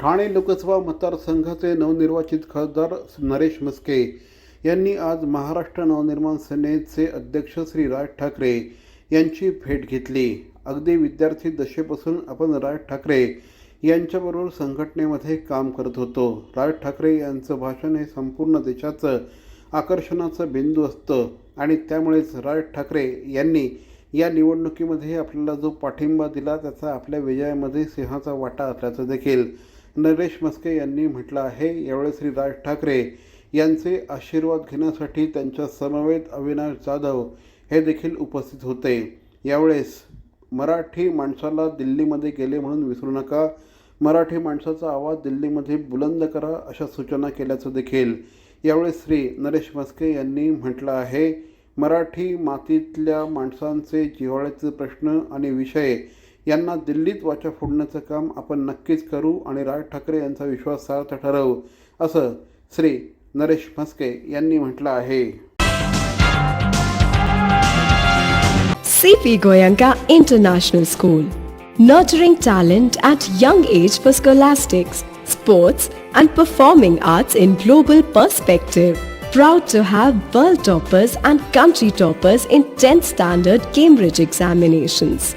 ठाणे लोकसभा मतदारसंघाचे नवनिर्वाचित खासदार नरेश मस्के यांनी आज महाराष्ट्र नवनिर्माण सेनेचे अध्यक्ष श्री राज ठाकरे यांची भेट घेतली. अगदी विद्यार्थी दशेपासून आपण राज ठाकरे यांच्याबरोबर संघटनेमध्ये काम करत होतो. राज ठाकरे यांचं भाषण हे संपूर्ण देशाचं आकर्षणाचं बिंदू असतं आणि त्यामुळेच राज ठाकरे यांनी या निवडणुकीमध्ये आपल्याला जो पाठिंबा दिला त्याचा आपल्या विजयामध्ये सिंहाचा वाटा असल्याचं देखील नरेश मस्के यांनी म्हटलं आहे. यावेळी श्री राज ठाकरे यांचे आशीर्वाद घेण्यासाठी त्यांच्या समवेत अविनाश जाधव हे देखील उपस्थित होते. यावेळेस मराठी माणसाला दिल्लीमध्ये गेले म्हणून विसरू नका. मराठी माणसाचा आवाज दिल्लीमध्ये बुलंद करा अशा सूचना केल्याचं देखील यावेळी श्री नरेश मस्के यांनी म्हटलं आहे. मराठी मातीतल्या माणसांचे जिव्हाळ्याचे प्रश्न आणि विषय यांना दिल्लीत वाचा फोडण्याचं काम आपण नक्कीच करू आणि राज ठाकरे यांचा विश्वासार्थ ठरवू असं श्री नरेश म्हस्के यांनी म्हटलं आहे. CP Goenka international school nurturing talent at young age for scholastics sports and performing arts in global perspective Proud to have world toppers and country toppers in 10th standard Cambridge examinations.